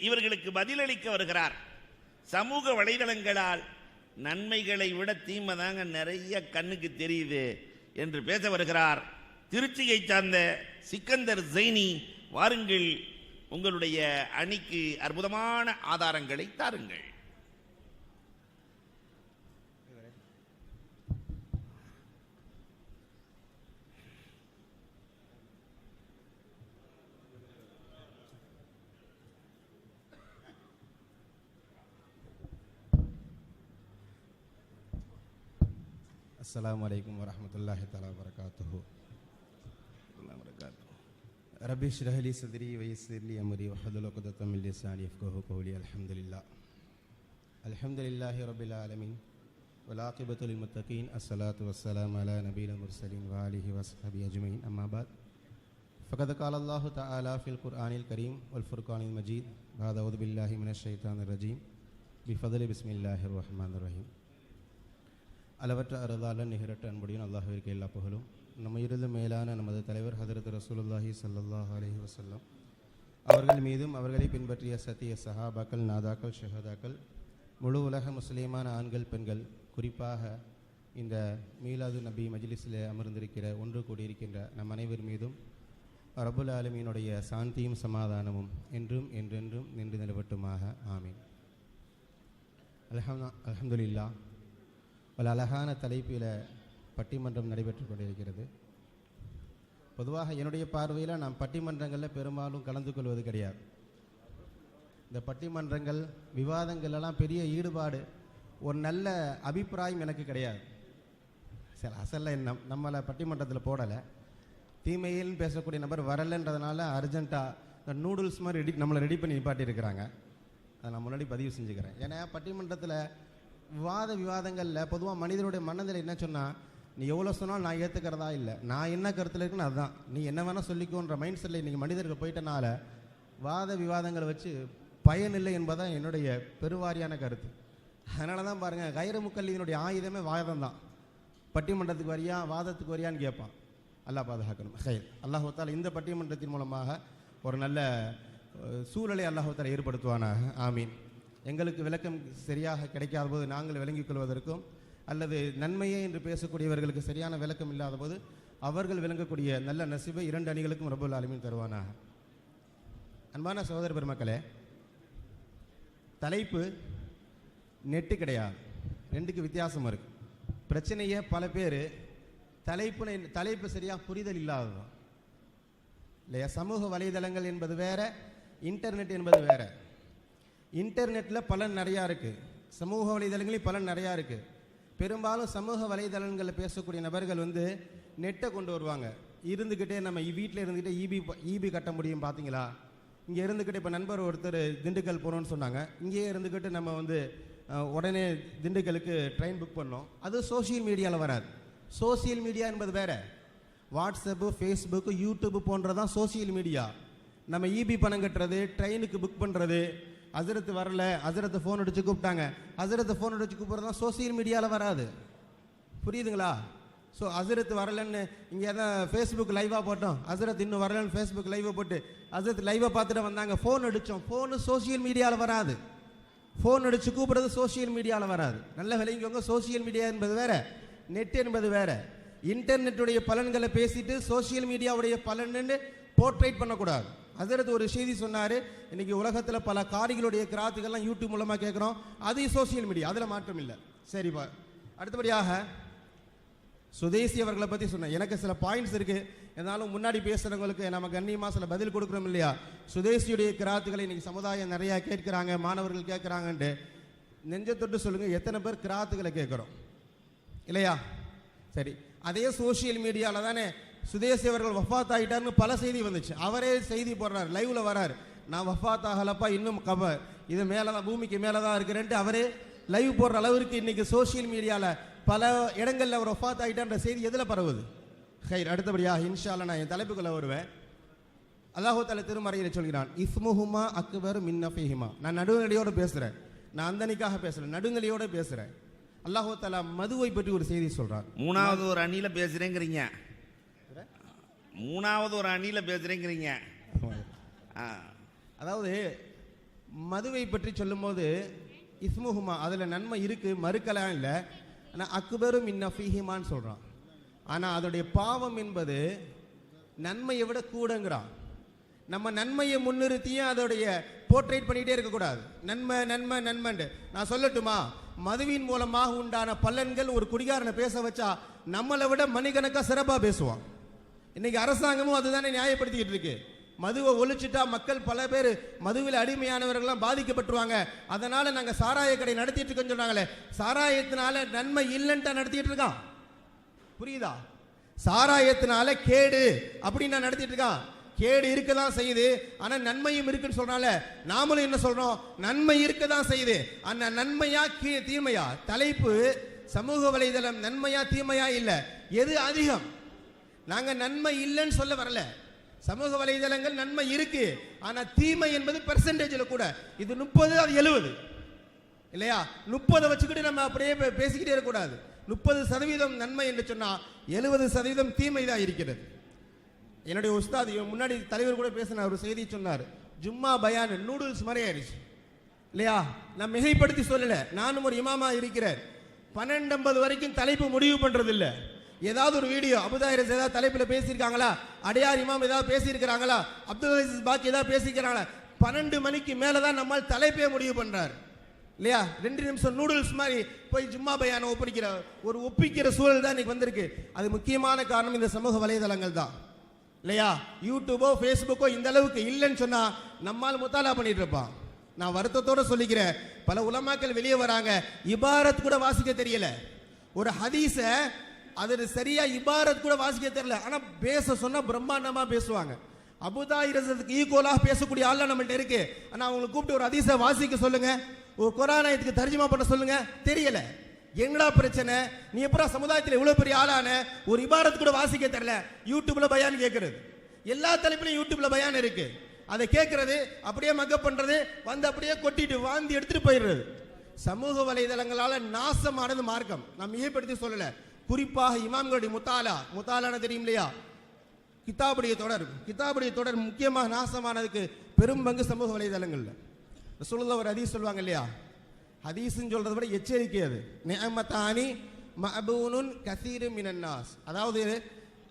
இவர்களுக்கு பதிலளிக்க வருகிறார். சமூக வலைதளங்களால் நன்மைகளை விட தீமை தாங்க நிறைய கண்ணுக்கு தெரியுது என்று பேச வருகிறார். திருச்சியை சார்ந்த சிக்கந்தர் ஜெய்னி வாருங்கள் உங்களுடைய அணிக்கு அற்புதமான ஆதாரங்களை தாருங்கள். السلام عليكم ورحمة الله تعالى وبركاته. ربي اشرح لي صدري ويسر لي أمري واحلل عقدة من لساني يفقهوا قولي. الحمد لله الحمد لله رب العالمين والعاقبة للمتقين. الصلاة والسلام على نبينا المرسلين وآله وصحبه أجمعين. أما بعد فقد قال الله تعالى في القرآن الكريم والفرقان المجيد. بعد أعوذ بالله من الشيطان الرجيم. بفضل بسم الله الرحمن الرحيم. அளவற்ற அருளாளன் நிகரற்ற அன்புடையும் அல்லாஹிற்கு எல்லா புகழும். நம்மையிலிருந்து மேலான நமது தலைவர் ஹதரத் ரசூலுல்லாஹி சல்லாஹ் அலஹி வசல்லம் அவர்கள் மீதும் அவர்களை பின்பற்றிய சத்திய சஹாபாக்கள் நாதாக்கள் ஷஹதாக்கள் முழு உலக முஸ்லீமான ஆண்கள் பெண்கள் குறிப்பாக இந்த மீலாது நபி மஜ்லிஸில் அமர்ந்திருக்கிற ஒன்று கூடியிருக்கின்ற நம் அனைவர் மீதும் ரபுல் ஆலமீனுடைய சாந்தியும் சமாதானமும் என்றும் என்றென்றும் நின்று நிலவட்டுமாக. ஆமீன். அலஹம் அலமதுல்லா பல அழகான தலைப்பில் பட்டிமன்றம் நடைபெற்று கொண்டிருக்கிறது. பொதுவாக என்னுடைய பார்வையில் நான் பட்டிமன்றங்களில் பெரும்பாலும் கலந்து கொள்வது கிடையாது. இந்த பட்டிமன்றங்கள் விவாதங்கள்லாம் பெரிய ஈடுபாடு ஒரு நல்ல அபிப்பிராயம் எனக்கு கிடையாது. சரி அசல்ல என்ன நம்மளை பட்டிமன்றத்தில் போடலை. தீமையில்னு பேசக்கூடிய நபர் வரலைன்றதுனால அர்ஜென்ட்டாக இந்த நூடுல்ஸ் மாதிரி ரெடி நம்மளை ரெடி பண்ணி நிப்பாட்டி இருக்கிறாங்க அதை நான் முன்னாடி பதிவு செஞ்சுக்கிறேன். ஏன்னா பட்டிமன்றத்தில் விவாத விவாதங்களில் பொதுவாக மனிதனுடைய மனதில் என்ன சொன்னால் நீ எவ்வளோ சொன்னாலும் நான் ஏற்றுக்கிறதா இல்லை. நான் என்ன கருத்தில் இருக்குன்னு அதுதான். நீ என்ன வேணால் சொல்லிக்கோன்ற மைண்ட் செட்டில் இன்றைக்கி மனிதர்கள் போயிட்டனால வாத விவாதங்களை வச்சு பயனில்லை என்பதான் என்னுடைய பெருவாரியான கருத்து. அதனால தான் பாருங்கள் கைர முக்கல்லியினுடைய ஆயுதமே வாதம் தான் பட்டிமன்றத்துக்கு வரியா வாதத்துக்கு வரியான்னு கேட்பான். அல்லாஹ் பாதுகாக்கணும். ஹைர். அல்லாஹால இந்த பட்டிமன்றத்தின் மூலமாக ஒரு நல்ல சூழலை அல்லாஹால ஏற்படுத்துவானாக. ஆமீன். எங்களுக்கு விளக்கம் சரியாக கிடைக்காத போது நாங்கள் விளங்கிக் கொள்வதற்கும் அல்லது நன்மையே என்று பேசக்கூடியவர்களுக்கு சரியான விளக்கம் இல்லாத போது அவர்கள் விளங்கக்கூடிய நல்ல நசிபை இரண்டு அணிகளுக்கும் ரபுல் ஆலமீன் தருவானாக. அன்பான சகோதர பெருமக்களே தலைப்பு நெட்டு கிடையாது. ரெண்டுக்கு வித்தியாசம் இருக்கு. பிரச்சனையே பல பேர் தலைப்புனை தலைப்பு சரியாக புரிதல் இல்லாததான் இல்லையா? சமூக வலைதளங்கள் என்பது வேற இன்டர்நெட் என்பது வேற. இன்டர்நெட்டில் பலன் நிறையா இருக்குது சமூக வலைதளங்களையும் பலன் நிறையா இருக்குது பெரும்பாலும் சமூக வலைதளங்களில் பேசக்கூடிய நபர்கள் வந்து நெட்டை கொண்டு வருவாங்க. இருந்துக்கிட்டே நம்ம வீட்டில் இருந்துக்கிட்டே இபி இபி கட்ட முடியும் பார்த்தீங்களா இங்கே இருந்துக்கிட்டு இப்போ நண்பர் ஒருத்தர் திண்டுக்கல் போகிறோன்னு சொன்னாங்க. இங்கேயே இருந்துக்கிட்டு நம்ம வந்து உடனே திண்டுக்கலுக்கு ட்ரெயின் புக் பண்ணோம். அது சோஷியல் மீடியாவில் வராது. சோஷியல் மீடியா என்பது வேறு. வாட்ஸ்அப்பு ஃபேஸ்புக்கு யூடியூப் போன்றதான் சோசியல் மீடியா. நம்ம இபி பணம் கட்டுறது ட்ரெயினுக்கு புக் பண்ணுறது அசரத்து வரல அசரத்து ஃபோன் அடித்து கூப்பிட்டாங்க. அசரத்து ஃபோன் அடித்து கூப்பிட்றது சோசியல் மீடியாவில் வராது. புரியுதுங்களா? ஸோ அசரத் வரலன்னு இங்கே தான் ஃபேஸ்புக் லைவாக போட்டோம். அசரத் இன்னும் வரலன்னு ஃபேஸ்புக் லைவை போட்டு அசரத் லைவை பார்த்துட்டு வந்தாங்க. ஃபோன் அடித்தோம் ஃபோனு சோஷியல் மீடியாவில் வராது. ஃபோன் அடித்து கூப்பிட்றது சோஷியல் மீடியாவில் வராது. நல்ல விளங்கிக்கோங்க சோஷியல் மீடியா என்பது வேற நெட் என்பது வேற. இன்டர்நெட்டுடைய பலன்களை பேசிட்டு சோஷியல் மீடியாவுடைய பலன்னு போர்ட்ரேட் பண்ணக்கூடாது. அதற்கு ஒரு செய்தி சொன்னார் இன்னைக்கு உலகத்தில் பல காரிகளுடைய கிராத்துகள்லாம் யூடியூப் மூலமாக கேட்குறோம் அதையும் சோஷியல் மீடியா அதில் மாற்றம் இல்லை. சரிப்பா அடுத்தபடியாக சுதேசி அவர்களை பற்றி சொன்னேன். எனக்கு சில பாயிண்ட்ஸ் இருக்குது இருந்தாலும் முன்னாடி பேசுகிறவங்களுக்கு நம்ம கண்ணியமாக சில பதில் கொடுக்குறோம் இல்லையா? சுதேசியுடைய கிராத்துகளை இன்றைக்கி சமுதாயம் நிறையா கேட்குறாங்க மாணவர்கள் கேட்குறாங்கன்ட்டு. நெஞ்ச தொட்டு எத்தனை பேர் கிராத்துகளை கேட்குறோம்? இல்லையா? சரி. அதே சோஷியல் மீடியாவில் தானே சுதேசி அவர்கள் வஃபாத் ஆகிட்டார்னு பல செய்தி வந்துச்சு. அவரே செய்தி போடுறாரு லைவ்ல வரார். நான் வஃபாத் ஆகலப்பா இன்னும் கப இது மேலே தான் பூமிக்கு மேலே தான் இருக்கிறேன்ட்டு அவரே லைவ் போடுற அளவிற்கு இன்னைக்கு சோஷியல் மீடியாவில் பல இடங்களில் அவர் வஃபாத் ஆகிட்டான்ற செய்தி எதில் பரவுது? ஹைர் அடுத்தபடியாக இன்ஷால்ல நான் என் தலைப்புக்குள்ள வருவேன். அல்லாஹு தலை திருமறையில் சொல்கிறான் இஸ்முஹுமா அக்பர் மின்னஃபிஹிமா நான் நடுநிலையோடு பேசுகிறேன் நான் அந்தனிக்காக பேசுகிறேன் நடுநிலையோடு பேசுகிறேன் அல்லாஹு தலா மதுவை பற்றி ஒரு செய்தி சொல்கிறார் மூணாவது ஒரு அணியில் பேசுகிறேங்கிறீங்க மூணாவது ஒரு அணியில் பேசுகிறேங்கிறீங்க அதாவது மதுவை பற்றி சொல்லும்போது இஸ்முஹுமா அதில் நன்மை இருக்குது மறுக்கலாம் இல்லை. ஆனால் அக்பரும் இன்னஃபீஹிமான்னு சொல்கிறான் ஆனால் அதோடைய பாவம் என்பது நன்மையை விட கூடங்கிறான். நம்ம நன்மையை முன்னிறுத்தியும் அதோடைய போர்ட்ரேட் பண்ணிகிட்டே இருக்கக்கூடாது. நன்மை நன்மை நன்மைண்டு நான் சொல்லட்டுமா? மதுவின் மூலமாக உண்டான பலன்கள் ஒரு குடிகாரனை பேச வச்சா நம்மளை விட மணிக்கணக்காக சிறப்பாக பேசுவான். இன்னைக்கு அரசாங்கமும் அதுதானே நியாயப்படுத்திக்கிட்டு இருக்கு. மதுவை ஒழிச்சிட்டா மக்கள் பல பேர் மதுவில் அடிமையானவர்கள்லாம் பாதிக்கப்பட்டுருவாங்க. அதனால நாங்கள் சாராய கடை நடத்திட்டு இருக்கோம்னு சொன்னாங்களே சாராயத்தினால நன்மை இல்லைன்ட்டா நடத்திட்டு இருக்கான். புரியுதா? சாராயத்தினால கேடு அப்படின்னு நான் நடத்திட்டு இருக்கான். கேடு இருக்க தான் செய்யுது. ஆனா நன்மையும் இருக்குன்னு சொல்றால நாமளும் என்ன சொல்றோம்? நன்மை இருக்க தான் செய்யுது. அந்த நன்மையா தீமையா? தலைப்பு சமூக வலைதளம் நன்மையா தீமையா இல்ல. எது அதிகம்? நாங்கள் நன்மை இல்லைன்னு சொல்ல வரல. சமூக வலைதளங்கள் நன்மை இருக்கு. ஆனால் தீமை என்பது பெர்சன்டேஜில் கூட. இது முப்பது அது எழுபது இல்லையா? முப்பதை வச்சுக்கிட்டு நம்ம அப்படியே பேசிக்கிட்டே இருக்கக்கூடாது. முப்பது சதவீதம் நன்மை என்று சொன்னால் எழுபது சதவீதம் தீமை தான் இருக்கிறது. என்னுடைய உஸ்தாத் முன்னாடி தலைவர் கூட பேசின ஒரு செய்தி சொன்னார். ஜும்மா பயான் நூடுல்ஸ் மாதிரி ஆயிடுச்சு. இல்லையா? நான் மிகைப்படுத்தி சொல்லலை. நானும் ஒரு இமாமா இருக்கிறேன். பன்னெண்டு ஐம்பது வரைக்கும் தலைப்பு முடிவு பண்ணுறதில்லை ஏதாவது ஒரு வீடியோ அபுதாயிரஸ் ஏதாவது தலைப்பில் பேசியிருக்காங்களா? அடையார் இமாம் ஏதாவது பேசியிருக்கிறாங்களா? அப்துல் அசீஸ் பாக்கி ஏதாவது பேசியிருக்கிறாங்களா? பன்னெண்டு மணிக்கு மேலே தான் நம்மால் தலைப்பே முடிவு பண்ணுறார் இல்லையா? ரெண்டு நிமிஷம் நூடுல்ஸ் மாதிரி போய் ஜும்மா பையான ஒப்பிக்கிற ஒரு ஒப்பிக்கிற சூழல் தான் இன்னைக்கு வந்திருக்கு. அது முக்கியமான காரணம் இந்த சமூக வலைதளங்கள் தான். இல்லையா? யூடியூபோ ஃபேஸ்புக்கோ இந்த அளவுக்கு இல்லைன்னு சொன்னால் நம்மால் முத்தாலா பண்ணிட்டு இருப்பான். நான் வருத்தத்தோட சொல்லிக்கிறேன். பல உலமாக்கள் வெளியே வராங்க. இபாரத் கூட வாசிக்க தெரியல. ஒரு ஹதீஸை அது சரியா இபாரத் கூட வாசிக்க தெரியல. ஆனா பேச சொன்னா பிரம்மாண்டமா பேசுவாங்க. அபுதாயிரத்துக்கு ஈக்குவலாக பேசக்கூடிய ஆள்லாம் நம்மள்ட்ட இருக்கு. ஆனா அவங்களை கூப்பிட்டு ஒரு ஹதீஸை வாசிக்க சொல்லுங்க. ஒரு இதுக்கு தர்ஜிமா பண்ண சொல்லுங்க. தெரியல. என்னடா பிரச்சனை? நீ எப்படா சமுதாயத்தில் இவ்வளோ பெரிய ஆளான? ஒரு இபாரத் கூட வாசிக்க தெரியல. யூடியூப்ல பயான் கேட்கறது எல்லா தலைப்பிலும் யூடியூப்ல பயான் இருக்கு. அதை கேட்கறது அப்படியே மக்கப் பண்றது வந்து அப்படியே கொட்டிட்டு வாந்தி எடுத்துட்டு போயிடுறது. சமூக வலைதளங்களால நாசமானது மார்க்கம். நம்ம ஈடுபடுத்தி சொல்லலை. குறிப்பாக இமாம்களுடைய முத்தாலா முத்தாலான தெரியும் இல்லையா கிதாபுடைய தொடர் கிதாபுடைய தொடர் முக்கியமாக நாசமானதுக்கு பெரும் பங்கு சமூக வலைதளங்கள்ல. ரசூலுல்லாஹ் ஒரு ஹதீஸ் சொல்லுவாங்க இல்லையா? ஹதீஸ்ன்னு சொல்றதை விட எச்சரிக்கை அது. நேமத்தானி மபூனுன் கசீரு மினன்னாஸ் அதாவது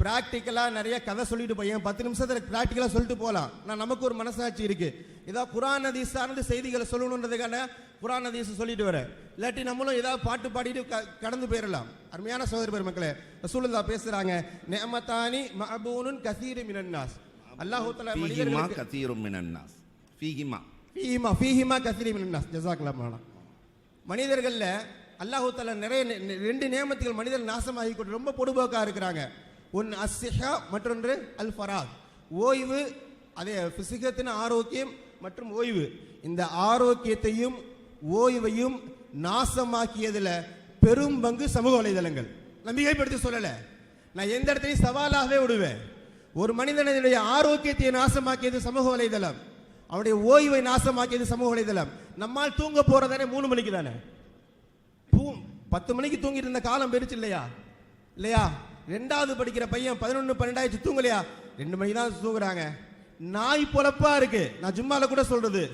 ப்ராக்டிக்கலாக நிறைய கதை சொல்லிட்டு போய் பத்து நிமிஷத்தில் ப்ராக்டிக்கலாக சொல்லிட்டு போகலாம் நான் நமக்கு ஒரு மனசாட்சி இருக்குது ஏதாவது குரான் ஹதீஸ் செய்திகளை சொல்லணுன்றதுக்கான குரான் ஹதீஸ் சொல்லிட்டு வரேன் இல்லாட்டி நம்மளும் ஏதாவது பாட்டு பாடிட்டு கடந்து போயிடலாம் அருமையான சகோதர பெருமக்களே ரசூலுல்லாஹ் பேசுறாங்க நிஅமத்தானி மஅபூனுன் கசீரு மினன்னாஸ் அல்லாஹ் தஆலா ஃபீஹிமா மனிதர்களுக்கு கதீரும் மினன்னாஸ் ஃபீஹிமா. ஃபீஹிமா ஃபீஹிமா கசீரி மினன்னாஸ் மௌலானா மனிதர்கள்ல அல்லாஹ் நிறைய ரெண்டு நியமத்துகள் மனிதர் நாசமாகி கொண்டு ரொம்ப பொடுபோக்கா இருக்கிறாங்க. ஒன்று அஸ்ஸிஹா மற்றொன்று அல் ஃபராக் ஓய்வு அதே பிசிகத்தின் ஆரோக்கியம் மற்றும் ஓய்வு. இந்த ஆரோக்கியத்தையும் ஓய்வையும் நாசமாக்கியதில் பெரும் பங்கு சமூக வலைதளங்கள். நம்பிக்கைப்படுத்தி சொல்லலை. நான் எந்த இடத்துலையும் சவாலாகவே விடுவேன். ஒரு மனிதனுடைய ஆரோக்கியத்தை நாசமாக்கியது சமூக வலைதளம். அவனுடைய ஓய்வை நாசமாக்கியது சமூக வலைதளம். நம்மால் தூங்க போறதானே மூணு மணிக்கு தானே? பூ பத்து மணிக்கு தூங்கிட்டு இருந்த காலம் பெருச்சு இல்லையா? இல்லையா? ரெண்டாவது படிக்கிற பையன் பதினொன்று பன்னெண்டாயிரத்து தூங்கலையா? ரெண்டு மணிக்கு தான் தூங்குறாங்க. நாய் பொழப்பா இருக்கு. நான் ஜும்மால கூட சொல்றது.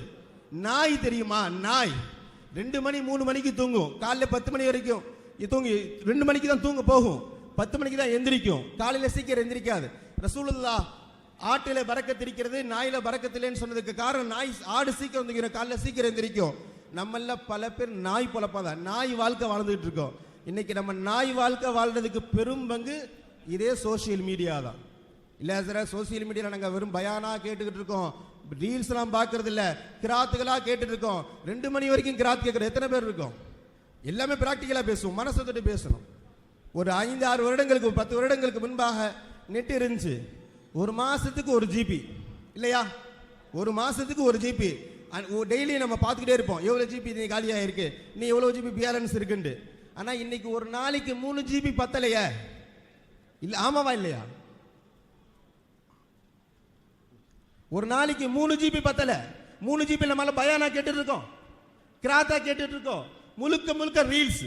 நாய் தெரியுமா? நாய். ரெண்டு மணி மூணு மணிக்கு தூங்கும். காலைல பத்து மணி வரைக்கும். தூங்கி ரெண்டு மணிக்கு தான் தூங்க போகும். பத்து மணிக்கு தான் எந்திரிக்கும். காலையில் சீக்கிரம் எந்திரிக்காது. ரசூலுல்லா ஆட்டில பறக்கத்து இருக்கிறது நாயில பறக்கத்தில்லைன்னு சொன்னதுக்கு காரணம் நாய் ஆடு சீக்கிரம் தூங்கிடும். காலைல சீக்கிரம் எந்திரிக்கும். நம்மள பல பேர் நாய் பொழப்பா தான் நாய் வாழ்க்கை வாழ்ந்துகிட்டு இருக்கோம். இன்னைக்கு நம்ம நாய் வாழ்க்கை வாழ்றதுக்கு பெரும் பங்கு இதே சோஷியல் மீடியா தான். இல்லை சார் சோஷியல் மீடியாவில் நாங்கள் வெறும் பயானாக கேட்டுக்கிட்டு இருக்கோம். ரீல்ஸ் எல்லாம் பார்க்கறது இல்ல கிராத்துகளா கேட்டுட்டு இருக்கோம் ரெண்டு மணி வரைக்கும் கிராத் கேட்கற எத்தனை பேர் இருக்கோம்? எல்லாமே பிராக்டிக்கலா பேசுவோம். மனசை தொட்டு பேசணும். ஒரு ஐந்து ஆறு வருடங்களுக்கு பத்து வருடங்களுக்கு முன்பாக நெட் இருந்துச்சு. ஒரு மாசத்துக்கு ஒரு ஜிபி இல்லையா? ஒரு மாசத்துக்கு ஒரு ஜிபி டெய்லி நம்ம பார்த்துக்கிட்டே இருப்போம். எவ்வளோ ஜிபி நீ காலியாக இருக்கு? நீ எவ்வளோ ஜிபி பேலன்ஸ் இருக்குன்ட்டு. ஆனால் இன்னைக்கு ஒரு நாளைக்கு மூணு ஜிபி பத்தலையே. இல்லை ஆமாவா இல்லையா? ஒரு நாளைக்கு மூணு ஜிபி பத்தல. மூணு ஜிபி நம்மளால பயானா கேட்டுட்டு இருக்கோம் கிராத்தா கேட்டுட்டு இருக்கோம் முழுக்க முழுக்க ரீல்ஸ்.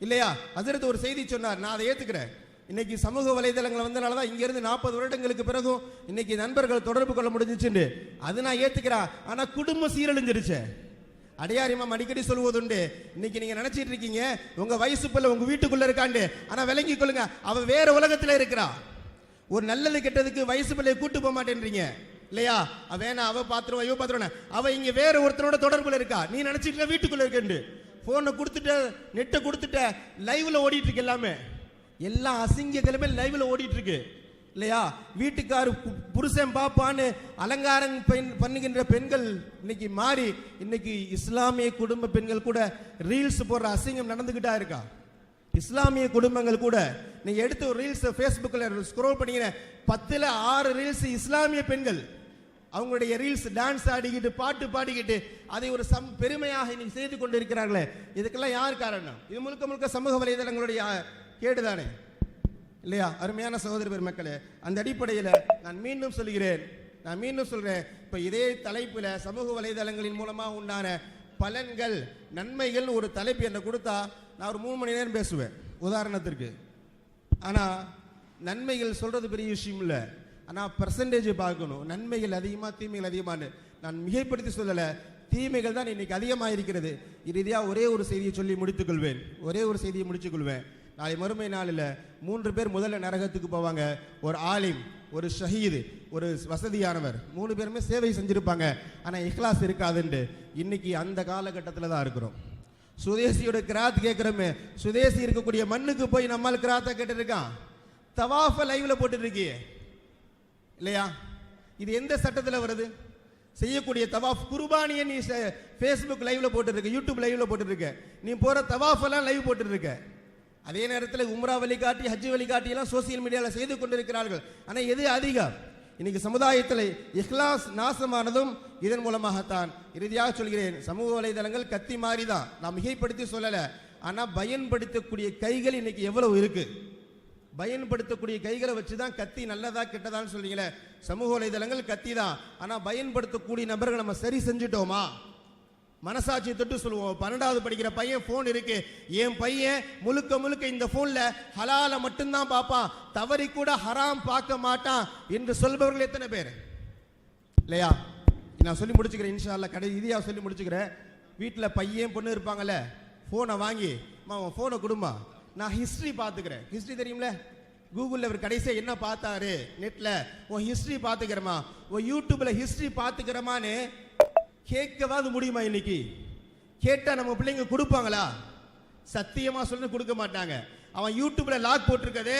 இல்லையா? அதிரத்து ஒரு செய்தி சொன்னார். நான் அதை ஏத்துக்கிறேன். இன்னைக்கு சமூக வலைதளங்கள் வந்தனால தான் இங்கிருந்து நாற்பது வருடங்களுக்கு பிறகும் இன்னைக்கு நண்பர்கள் தொடர்பு கொள்ள முடிஞ்சிச்சுண்டு. அது நான் ஏத்துக்கிறேன் ஆனா குடும்பம் சீரழிஞ்சிருச்சே. அடையாரிமாம் அடிக்கடி சொல்வதுண்டு இன்னைக்கு நீங்க நினைச்சிட்டு இருக்கீங்க உங்க வயசு பிள்ளை உங்க வீட்டுக்குள்ள இருக்காண்டு. ஆனா விளங்கி கொள்ளுங்க அவ வேற உலகத்துல இருக்கிறா. ஒரு நல்லது கெட்டதுக்கு வயசு பிள்ளையை கூட்டு போக மாட்டேன்றீங்க. இல்லையா? வேணா அவ பாத்துருவா இவ பாத்துருவா அவ இங்க வேற ஒருத்தரோட தொடர்புல இருக்கா? நீ நினைச்சிட்டு வீட்டுக்குள்ள இருக்கேன்னு போனை கொடுத்துட்ட நெட்டை கொடுத்துட்ட லைவ்ல ஓடிட்டு இருக்கு எல்லாமே. எல்லா அசிங்கங்களுமே லைவ்ல ஓடிட்டு இருக்கு. இல்லையா? வீட்டுக்காரு புருஷன் பாப்பான்னு அலங்காரம் பெண் பண்ணுகின்ற பெண்கள் இன்னைக்கு மாறி இன்னைக்கு இஸ்லாமிய குடும்ப பெண்கள் கூட ரீல்ஸ் போடுற அசிங்கம் நடந்துகிட்டா இருக்கா? இஸ்லாமிய குடும்பங்கள் கூட நீங்க எடுத்து ஒரு ரீல்ஸ் ஃபேஸ்புக்கில் ஸ்க்ரோல் பண்ணீங்க பத்தில் ஆறு ரீல்ஸ் இஸ்லாமிய பெண்கள். அவங்களுடைய ரீல்ஸ் டான்ஸ் ஆடிக்கிட்டு பாட்டு பாடிக்கிட்டு அதை ஒரு சம் பெருமையாக இன்னைக்கு செய்து கொண்டு இருக்கிறார்களே இதுக்கெல்லாம் யார் காரணம்? இது முழுக்க முழுக்க சமூக வலைதளங்களுடைய கேடுதானே? இல்லையா? அருமையான சகோதர பெருமக்களே அந்த அடிப்படையில் நான் மீண்டும் சொல்கிறேன் நான் மீண்டும் சொல்கிறேன் இப்போ இதே தலைப்பில் சமூக வலைதளங்களின் மூலமாக உண்டான பலன்கள் நன்மைகள் ஒரு தலைப்பு என்னை கொடுத்தா நான் ஒரு மூணு மணி நேரம் பேசுவேன். உதாரணத்திற்கு. ஆனால் நன்மைகள் சொல்கிறது பெரிய விஷயம் இல்லை. ஆனால் பர்சன்டேஜ் பார்க்கணும். நன்மைகள் அதிகமாக தீமைகள் அதிகமானு நான் மிகைப்படுத்தி சொல்லலை. தீமைகள் தான் இன்னைக்கு அதிகமாக இருக்கிறது இறுதியாக ஒரே ஒரு செய்தியை சொல்லி முடித்துக்கொள்வேன். ஒரே ஒரு செய்தியை முடித்துக்கொள்வேன். நாளை மறுமை நாளில் மூன்று பேர் முதல்ல நரகத்துக்கு போவாங்க. ஒரு ஆலிம் ஒரு ஷஹீது ஒரு வசதியானவர். மூணு பேருமே சேவை செஞ்சுருப்பாங்க. ஆனால் இஹ்லாஸ் இருக்காதுண்டு. இன்னைக்கு அந்த காலகட்டத்தில் தான் இருக்கிறோம். சுதேசியோட கிராத் கேட்குறோமே சுதேசி இருக்கக்கூடிய மண்ணுக்கு போய் நம்மால் கிராத்தை கேட்டுருக்கான் தவாஃப லைவில் போட்டுருக்கியே இல்லையா? இது எந்த சட்டத்தில் வருது? செய்யக்கூடிய தவாஃப் குர்பானியை நீ ஃபேஸ்புக் லைவ்ல போட்டுருக்க யூடியூப் லைவ்ல போட்டுருக்க. நீ போற தவாஃப் எல்லாம் லைவ் போட்டுருக்க. அதே நேரத்தில் உம்ரா வழிகாட்டி ஹஜ் வழிகாட்டி எல்லாம் சோசியல் மீடியாவில் செய்து கொண்டிருக்கிறார்கள். ஆனால் எது அதிகம்? இன்னைக்கு சமுதாயத்தில் இஹ்லாஸ் நாசமானதும் இதன் மூலமாகத்தான். இறுதியாக சொல்கிறேன் சமூக வலைதளங்கள் கத்தி மாறி தான் நான் மிகைப்படுத்தி சொல்லலை. ஆனால் பயன்படுத்தக்கூடிய கைகள் இன்னைக்கு எவ்வளவு இருக்குது பயன்படுத்தக்கூடிய கைகளை வச்சு தான் கத்தி நல்லதா கெட்டதான்னு சொல்றீங்களே. சமூக வலைதளங்கள் கத்தி தான் ஆனால் பயன்படுத்தக்கூடிய நபர்கள் நம்ம சரி செஞ்சுட்டோமா? மனசாட்சியை தொட்டு சொல்லுவோம். பன்னெண்டாவது படிக்கிற பையன் ஃபோன் இருக்கு. என் பையன் முழுக்க முழுக்க இந்த ஃபோனில் ஹலால மட்டும்தான் பார்ப்பான். தவறி கூட ஹராம் பார்க்க மாட்டான் என்று சொல்பவர்கள் எத்தனை பேர்? இல்லையா? நான் சொல்லி முடிச்சுக்கிறேன் இன்ஷா கடை இதையாக சொல்லி முடிச்சுக்கிறேன். வீட்டில் பையன் பொண்ணு இருப்பாங்கல்ல. ஃபோனை வாங்கி அம்மா உன் ஃபோனை கொடுமா நான் ஹிஸ்ட்ரி பார்த்துக்கிறேன். ஹிஸ்ட்ரி தெரியும்ல? கூகுளில் இவர் கடைசியாக என்ன பார்த்தாரு? நெட்டில் உன் ஹிஸ்ட்ரி பார்த்துக்கிறமா உன் யூடியூப்பில் ஹிஸ்ட்ரி பார்த்துக்கிறமான்னு கேட்கவாது முடியுமா இன்னைக்கு? கேட்டால் நம்ம பிள்ளைங்க கொடுப்பாங்களா? சத்தியமாக சொல்லி கொடுக்க மாட்டாங்க. அவன் யூடியூப்பில் லாக் போட்டிருக்கதே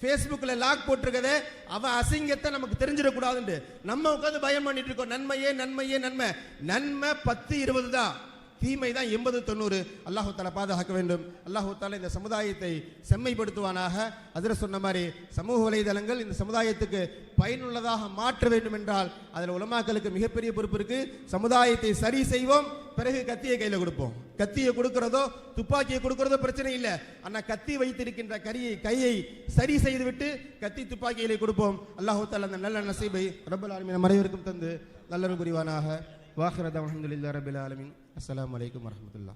ஃபேஸ்புக்கில் லாக் போட்டிருக்கதே அவன் அசிங்கத்தை நமக்கு தெரிஞ்சிடக்கூடாதுன்ட்டு. நம்ம உட்காந்து பயம் பண்ணிட்டு இருக்கோம். நன்மையே நன்மையே நன்மை. நன்மை பத்து இருபது தான். தீமை தான் எண்பது தொண்ணூறு. அல்லாஹு தாலா பாதுகாக்க வேண்டும். அல்லாஹு தாலா இந்த சமுதாயத்தை செம்மைப்படுத்துவானாக. அதில் சொன்ன மாதிரி சமூக வலைதளங்கள் இந்த சமுதாயத்துக்கு பயனுள்ளதாக மாற்ற வேண்டும் என்றால் அதில் உலமாக்களுக்கு மிகப்பெரிய பொறுப்பு இருக்கு. சமுதாயத்தை சரி செய்வோம் பிறகு கத்தியை கையில் கொடுப்போம். கத்தியை கொடுக்கிறதோ துப்பாக்கியை கொடுக்கிறதோ பிரச்சனை இல்லை. ஆனால் கத்தி வைத்திருக்கின்ற கரியை கையை சரி செய்துவிட்டு கத்தி துப்பாக்கிகளை கொடுப்போம். அல்லாஹு தாலா அந்த நல்ல நசீபை ரப்பல் ஆர்மியின் மறைவருக்கும் தந்து நல்லரும் புரிவானாக. وآخر دعوانا الحمد لله رب العالمين. السلام عليكم ورحمة الله.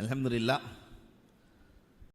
الحمد لله.